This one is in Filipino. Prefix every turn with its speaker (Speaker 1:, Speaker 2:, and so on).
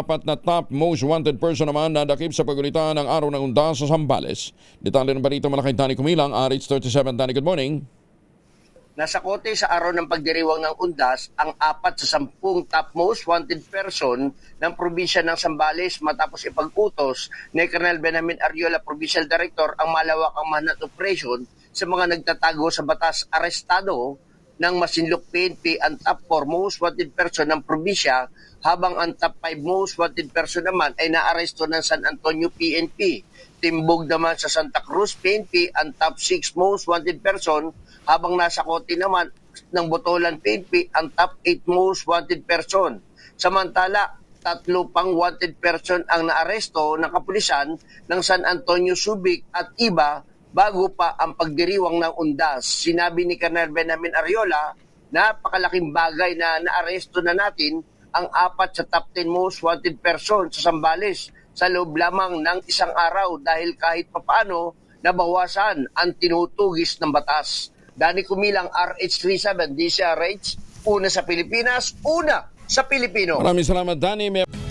Speaker 1: apat na top most wanted person naman na dakip sa pagulitan ng araw ng undas sa Zambales. Detalye ng balita malaking Dani Kumilang, RH37. Dani, good morning.
Speaker 2: Nasa kote sa araw ng pagdiriwang ng undas ang apat sa sampung top most wanted person ng probinsya ng Sambales matapos ipag-utos ni Colonel Benjamin Ariola, Provincial Director, ang malawakang manhunt operation sa mga nagtatago sa batas arestado ng Masinloc PNP ang top 4 most wanted person ng probinsya habang ang top 5 most wanted person naman ay naaresto ng San Antonio PNP. Timbog naman sa Santa Cruz PNP ang top 6 most wanted person habang nasa kote naman ng Botolan PNP ang top 8 most wanted person. Samantala, tatlo pang wanted person ang naaresto ng kapulisan ng San Antonio Subic at iba bago pa ang pagdiriwang ng undas. Sinabi ni Colonel Benjamin Ariola, napakalaking bagay na naaresto na natin ang apat sa top 10 most wanted person sa Sambales sa loob lamang ng isang araw dahil kahit papaano nabawasan ang tinutugis ng batas. Dani Kumilang RH37 DCRH, una sa Pilipinas, una sa Pilipino.
Speaker 1: Maraming salamat, Dani. May-